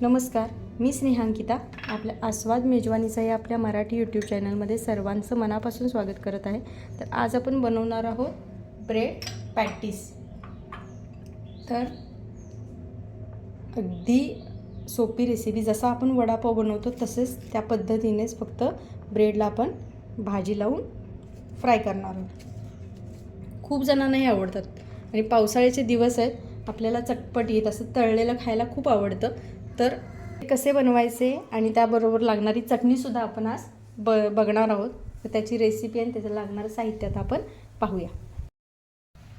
नमस्कार मी स्नेहांकिता आपल्या आस्वाद मेजवानीचा या आपल्या मराठी यूट्यूब चॅनलमध्ये सर्वांचं मनापासून स्वागत करत आहे. तर आज आपण बनवणार आहोत ब्रेड पॅटीस तर अगदी सोपी रेसिपी जसा आपण वडापाव बनवतो तसेच त्या पद्धतीनेच फक्त ब्रेडला आपण भाजी लावून फ्राय करणार आहोत. खूप जणांना हे आवडतात. आणि पावसाळ्याचे दिवस आहेत आपल्याला चटपटीत असं तळलेलं खायला खूप आवडतं. तर ते कसे बनवायचे आणि त्याबरोबर लागणारी चटणीसुद्धा आपण आज ब बघणार आहोत. तर त्याची रेसिपी आणि त्याचं लागणारं साहित्य आता आपण पाहूया.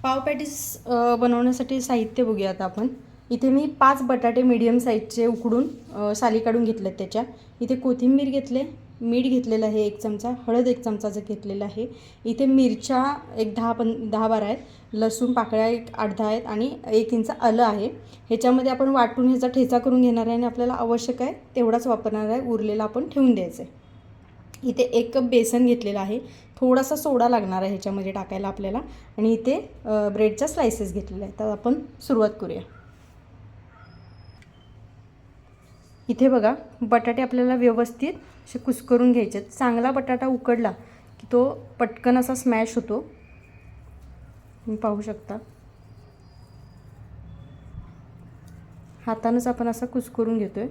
पावपॅटीस बनवण्यासाठी साहित्य बघूया आता आपण. इथे मी पाच बटाटे मीडियम साईजचे उकडून साली काढून घेतलेत त्याच्या. इथे कोथिंबीर घेतले मीठ घेतलेलं आहे एक चमचा हळद एक चमचाचं घेतलेलं आहे. इथे मिरच्या एक दहा पं दहा बारा आहेत लसूण पाकळ्या एक आठ दहा आहेत आणि एक इंच आलं आहे. ह्याच्यामध्ये आपण वाटून ह्याचा ठेचा करून घेणार आहे आणि आपल्याला आवश्यक आहे तेवढाच वापरणार आहे उरलेला आपण ठेवून द्यायचं आहे इथे एक कप बेसन घेतलेला आहे थोडासा सोडा लागणार आहे ह्याच्यामध्ये टाकायला आपल्याला आणि इथे ब्रेडच्या स्लायसेस घेतलेल्या आहेत. तर आपण सुरुवात करूया. इथे बघा बटाटे आपल्याला व्यवस्थित असे कुस्करून घ्यायचे आहेत. चांगला बटाटा उकडला की तो पटकन असा स्मॅश होतो. पाहू शकता. हातानंच आपण असा कुस्करून आहे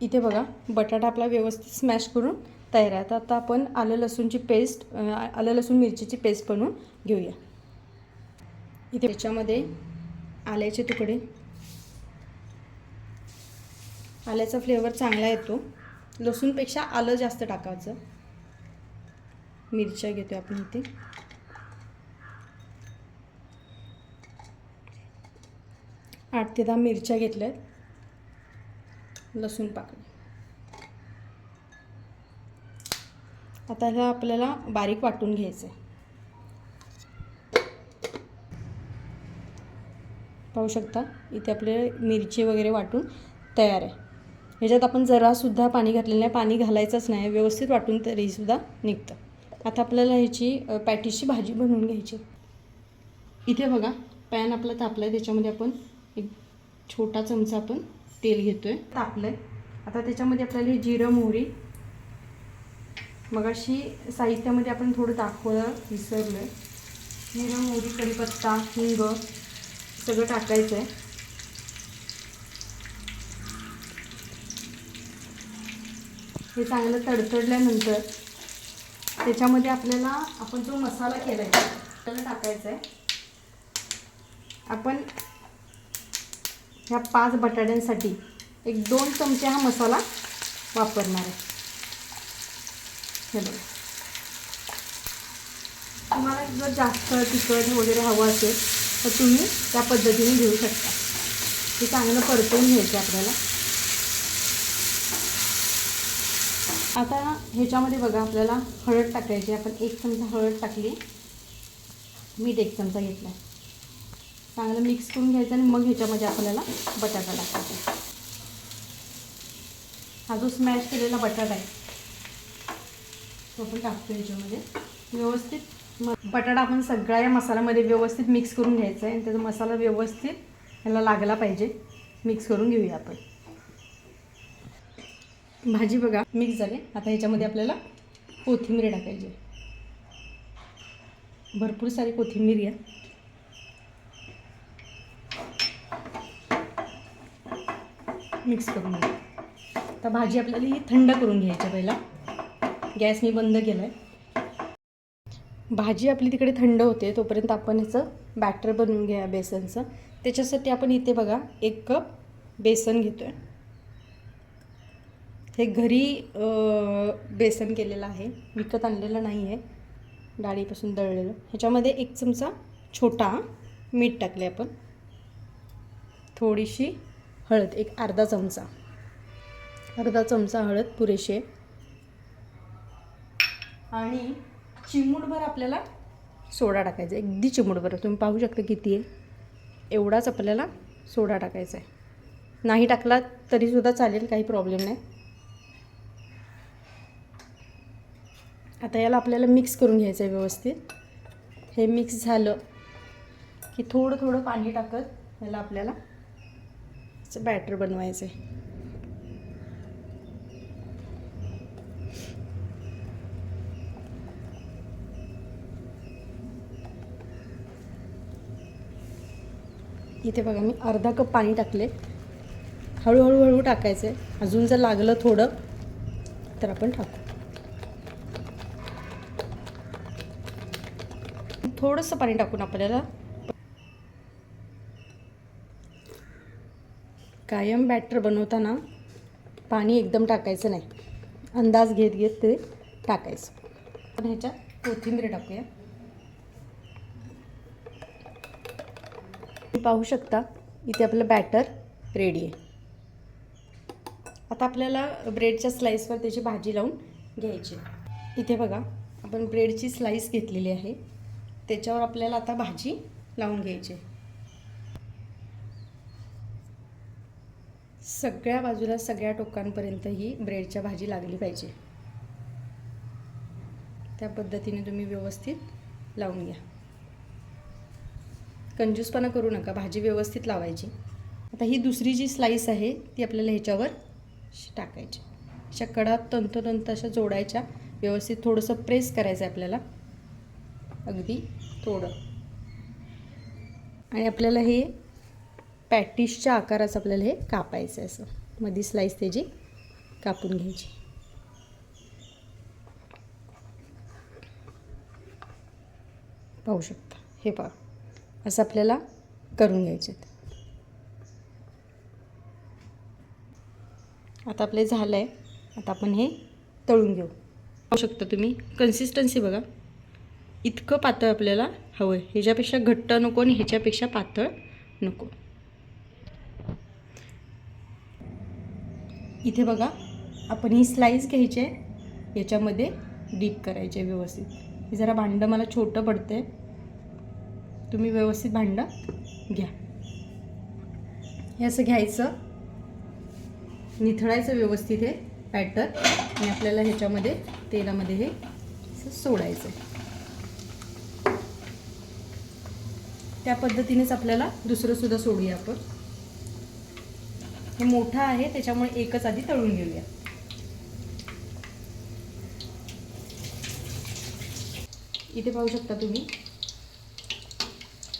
इथे बघा बटाटा आपला व्यवस्थित स्मॅश करून तयार आहे. आता आता आपण आलं लसूणची पेस्ट आलं लसूण मिरचीची पेस्ट बनवून घेऊया. इथे त्याच्यामध्ये आल्याचे तुकडे. आल्याचा फ्लेवर चांगला येतो. लसूणपेक्षा आलं जास्त टाकायचं. मिरच्या घेतो आपण इथे. आठ ते दहा मिरच्या घेतल्यात. लसूण पाकळी. आता ह्या आपल्याला बारीक वाटून घ्यायचं आहे पाहू शकता इथे आपले मिरची वगैरे वाटून तयार आहे. ह्याच्यात आपण जरासुद्धा पाणी घातलेलं नाही पाणी घालायचंच नाही व्यवस्थित वाटून तरीसुद्धा निघतं. आता आपल्याला ह्याची पॅटीची भाजी बनवून घ्यायची. इथे बघा पॅन आपला तापला आहे त्याच्यामध्ये आपण एक छोटा चमचा आपण तेल घेतो आहे तापलं आहे आता त्याच्यामध्ये आपल्याला हे जिरं मोहरी मगाशी साहित्यामध्ये आपण थोडं दाखवलं विसरलो आहे जिरं मोहरी कढीपत्ता हिंग सगळं टाकायचं आहे हे चांगलं तडतडल्यानंतर त्याच्यामध्ये आपल्याला आपण जो मसाला केला आहे त्याला टाकायचा आहे आपण ह्या पाच बटाट्यांसाठी एक दोन चमचे हा मसाला वापरणार आहे. हे बघा. तुम्हाला जर जास्त तिखट वगैरे हवं असेल तर तुम्ही त्या पद्धतीने घेऊ शकता. हे चांगलं परतवून घ्यायचं आपल्याला. आता ह्याच्यामध्ये बघा आपल्याला हळद टाकायची. आपण एक चमचा हळद टाकली. मीठ एक चमचा घेतला चांगलं मिक्स करून घ्यायचं आणि मग ह्याच्यामध्ये आपल्याला बटाटा टाकायचा. हा जो स्मॅश केलेला बटाटा आहे तो आपण टाकतो ह्याच्यामध्ये. व्यवस्थित म बटाटा आपण सगळ्या या मसाल्यामध्ये व्यवस्थित मिक्स करून घ्यायचा आहे. आणि त्याचा मसाला व्यवस्थित ह्याला लागला पाहिजे. मिक्स करून घेऊया आपण. भाजी बघा मिक्स झाली. आता ह्याच्यामध्ये आपल्याला कोथिंबीर टाकायची. भरपूर सारी कोथिंबीर आहे मिक्स करून घ्या. आता भाजी आपल्याला ही थंड करून घ्यायची पहिला. गॅस मी बंद केला आहे भाजी आपली तिकडे थंड होते तोपर्यंत आपण ह्याचं बॅटर बनवून घ्या बेसनचं. त्याच्यासाठी आपण इथे बघा एक कप बेसन घेतो आहे हे घरी बेसन केलेलं आहे. विकत आणलेलं नाही आहे डाळीपासून दळलेलं. ह्याच्यामध्ये एक चमचा छोटा मीठ टाकले आपण. थोडीशी हळद एक अर्धा चमचा. अर्धा चमचा हळद पुरेशी. आहे आणि चिमूटभर आपल्याला सोडा टाकायचा आहे. अगदी चिमूटभर. तुम्ही पाहू शकता किती आहे. एवढाच आपल्याला सोडा टाकायचा आहे. नाही टाकला तरीसुद्धा चालेल काही प्रॉब्लेम नाही. आता याला आपल्याला मिक्स करून घ्यायचं आहे व्यवस्थित. हे मिक्स झालं की थोडं थोडं पाणी टाकत याला आपल्याला बॅटर बनवायचं आहे इथे बघा मी अर्धा कप पाणी टाकले हळूहळू हळू टाकायचं आहे अजून जर लागलं थोडं तर आपण टाकू. थोडंसं पाणी टाकून आपल्याला. कायम बॅटर बनवताना पाणी एकदम टाकायचं नाही. अंदाज घेत घेत ते टाकायचं. आपण ह्याच्यात कोथिंबीर टाकूया. पाहू शकता इथे आपलं बॅटर रेडी आहे. आता आपल्याला ब्रेडच्या स्लाईसवर त्याची भाजी लावून घ्यायची इथे बघा आपण ब्रेडची स्लाईस घेतलेली आहे. त्याच्यावर आपल्याला आता भाजी लावून घ्यायची. सगळ्या बाजूला सगळ्या टोकांपर्यंत ही ब्रेडच्या भाजी लागली पाहिजे. त्या पद्धतीने तुम्ही व्यवस्थित लावून घ्या. कंजूसपणा करू नका भाजी व्यवस्थित लावायची. आता ही दुसरी जी स्लाईस आहे ती आपल्याला ह्याच्यावर श- टाकायची. अशा कडा तंतोतंत अशा जोडायच्या व्यवस्थित थोडंसं प्रेस करायचं आहे आपल्याला. अगदी थोडं. आणि आपल्याला हे पॅटिसच्या आकाराचं आपल्याला हे कापायचं आहे असं. मधी स्लाईस त्याची कापून घ्यायची. पाहू शकता. हे पहा. असं आपल्याला करून घ्यायचे आता आपले झालं आहे आता आपण हे तळून घेऊ. पाहू शकता तुम्ही. कन्सिस्टन्सी बघा. इतकं पातळ आपल्याला हवं आहे ह्याच्यापेक्षा घट्ट नको आणि ह्याच्यापेक्षा पातळ नको. इथे बघा आपण ही स्लाईस घ्यायची आहे. याच्यामध्ये डीप करायचे व्यवस्थित. हे जरा भांडं मला छोटं पडतंय. तुम्ही व्यवस्थित भांडं घ्या. हे असं घ्यायचं. निथळायचं व्यवस्थित हे पॅटर आणि आपल्याला ह्याच्यामध्ये तेलामध्ये हे असं सोडायचं आहे त्या पद्धतीनेच आपल्याला दुसरं सुद्धा सोडूया आपण. हे मोठं आहे त्याच्यामुळे एकच आधी तळून घेऊया. इथे पाहू शकता तुम्ही.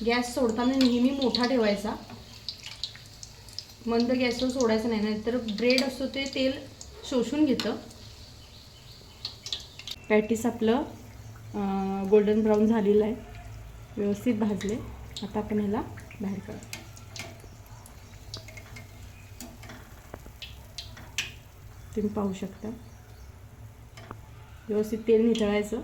गॅस सोडताना नेहमी मोठा ठेवायचा. मंद गॅसवर सोडायचं नाही नाहीतर ब्रेड असतो ते तेल शोषून घेतं. पॅटीस आपलं गोल्डन ब्राऊन झालेलं आहे. व्यवस्थित भाजले. आता आपण याला बाहेर काढू. तुम्ही पाहू शकता. व्यवस्थित तेल निथळायचं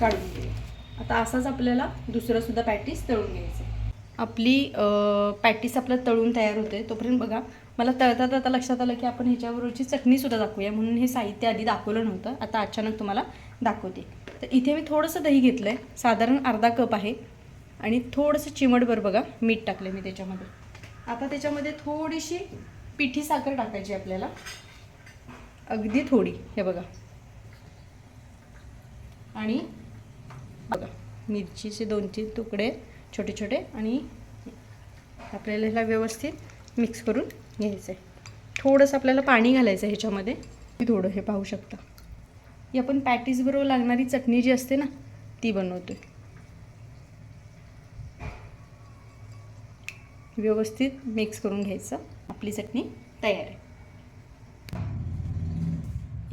काढून आता असाच आपल्याला दुसरं सुद्धा पॅटीस तळून घ्यायचं आपली पॅटीस आपलं तळून तयार होते तोपर्यंत बघा मला तळता तळता लक्षात आलं की आपण ह्याच्यावरची चटणीसुद्धा दाखवूया. म्हणून हे साहित्य आधी दाखवलं नव्हतं. आता अचानक तुम्हाला दाखवते. तर इथे मी थोडंसं दही घेतलं आहे साधारण अर्धा कप आहे. आणि थोडंसं चिमटभर बघा मीठ टाकलं मी त्याच्यामध्ये. आता त्याच्यामध्ये थोडीशी पिठी साखर टाकायची आपल्याला. अगदी थोडी हे बघा. आणि बघा मिरचीचे दोन तीन तुकडे छोटे छोटे आणि आपल्याला ह्याला व्यवस्थित मिक्स करून घ्यायचं आहे थोडंसं आपल्याला पाणी घालायचं आहे ह्याच्यामध्ये थोडं हे पाहू शकता. ही आपण पॅटीजबरोबर लागणारी चटणी जी असते ना ती बनवतो व्यवस्थित मिक्स करून घ्यायचं. आपली चटणी तयार आहे.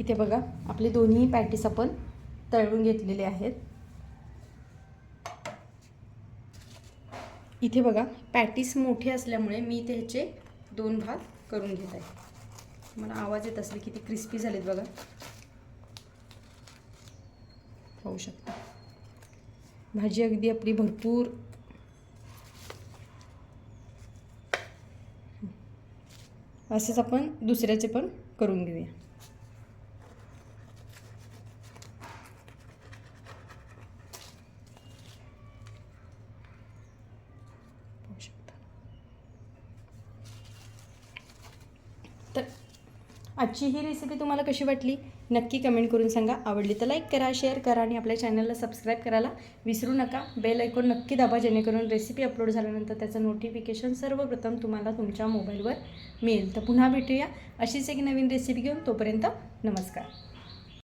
इथे बघा आपले दोन्ही पॅटीस आपण तळून घेतलेले आहेत. इथे बघा पॅटीस मोठे असल्यामुळे मी त्याचे दोन भाग करून घेत आहे. मला आवाज येत असेल किती क्रिस्पी झालेत बघा. पाहू शकता. भाजी अगदी आपली भरपूर. असेच आपण दुसऱ्याचे पण करून घेऊया. पाहू तर आजची ही रेसिपी तुम्हाला कशी वाटली? नक्की कमेंट करून सांगा. आवडली तर लाईक करा शेअर करा आणि आपल्या चॅनलला सबस्क्राईब करायला विसरू नका. बेल ऐकून नक्की दाबा जेणेकरून रेसिपी अपलोड झाल्यानंतर त्याचं नोटिफिकेशन सर्वप्रथम तुम्हाला तुमच्या मोबाईलवर मिळेल. तर पुन्हा भेटूया. अशीच एक नवीन रेसिपी घेऊन तोपर्यंत नमस्कार.